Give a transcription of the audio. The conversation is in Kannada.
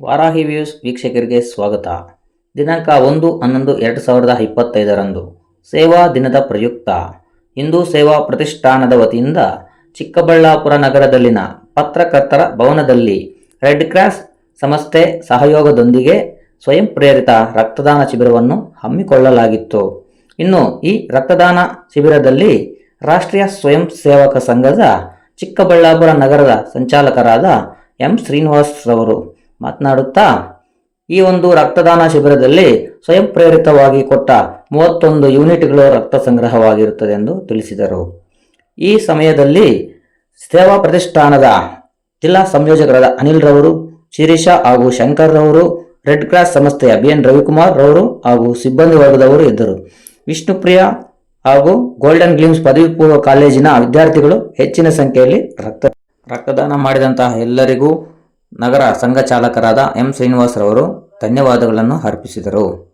ವಾರಾಹಿ ವ್ಯೂಸ್ ವೀಕ್ಷಕರಿಗೆ ಸ್ವಾಗತ. ದಿನಾಂಕ ಒಂದು ಹನ್ನೊಂದು ಎರಡು ಸಾವಿರದ ಇಪ್ಪತ್ತೈದರಂದು ಸೇವಾ ದಿನದ ಪ್ರಯುಕ್ತ. ಹಿಂದೂ ಸೇವಾ ಪ್ರತಿಷ್ಠಾನದ ವತಿಯಿಂದ ಚಿಕ್ಕಬಳ್ಳಾಪುರ ನಗರದಲ್ಲಿನ ಪತ್ರಕರ್ತರ ಭವನದಲ್ಲಿ ರೆಡ್ ಕ್ರಾಸ್ ಸಂಸ್ಥೆ ಸಹಯೋಗದೊಂದಿಗೆ ಸ್ವಯಂ ಪ್ರೇರಿತ ರಕ್ತದಾನ ಶಿಬಿರವನ್ನು ಹಮ್ಮಿಕೊಳ್ಳಲಾಗಿತ್ತು. ಇನ್ನು ಈ ರಕ್ತದಾನ ಶಿಬಿರದಲ್ಲಿ ರಾಷ್ಟ್ರೀಯ ಸ್ವಯಂ ಸೇವಕ ಸಂಘದ ಚಿಕ್ಕಬಳ್ಳಾಪುರ ನಗರದ ಸಂಚಾಲಕರಾದ ಎಂ ಶ್ರೀನಿವಾಸ್ ರವರು ಮಾತನಾಡುತ್ತಾ, ಈ ಒಂದು ರಕ್ತದಾನ ಶಿಬಿರದಲ್ಲಿ ಸ್ವಯಂ ಪ್ರೇರಿತವಾಗಿ ಕೊಟ್ಟ ಮೂವತ್ತೊಂದು ಯೂನಿಟ್ಗಳು ರಕ್ತ ಸಂಗ್ರಹವಾಗಿರುತ್ತದೆ ಎಂದು ತಿಳಿಸಿದರು. ಈ ಸಮಯದಲ್ಲಿ ಸೇವಾ ಪ್ರತಿಷ್ಠಾನದ ಜಿಲ್ಲಾ ಸಂಯೋಜಕರಾದ ಅನಿಲ್ ರವರು, ಶಿರೀಷ ಹಾಗೂ ಶಂಕರ್ ರವರು, ರೆಡ್ ಕ್ರಾಸ್ ಸಂಸ್ಥೆಯ ಬಿ ಎನ್ ರವಿಕುಮಾರ್ ರವರು ಹಾಗೂ ಸಿಬ್ಬಂದಿ ವರ್ಗದವರು ಇದ್ದರು. ವಿಷ್ಣುಪ್ರಿಯ ಹಾಗೂ ಗೋಲ್ಡನ್ ಗ್ಲಿಮ್ಸ್ ಪದವಿ ಪೂರ್ವ ಕಾಲೇಜಿನ ವಿದ್ಯಾರ್ಥಿಗಳು ಹೆಚ್ಚಿನ ಸಂಖ್ಯೆಯಲ್ಲಿ ರಕ್ತ ರಕ್ತದಾನ ಮಾಡಿದಂತಹ ಎಲ್ಲರಿಗೂ ನಗರ ಸಂಘ ಚಾಲಕರಾದ ಎಂ ಶ್ರೀನಿವಾಸ್ ರವರು ಧನ್ಯವಾದಗಳನ್ನು ಅರ್ಪಿಸಿದರು.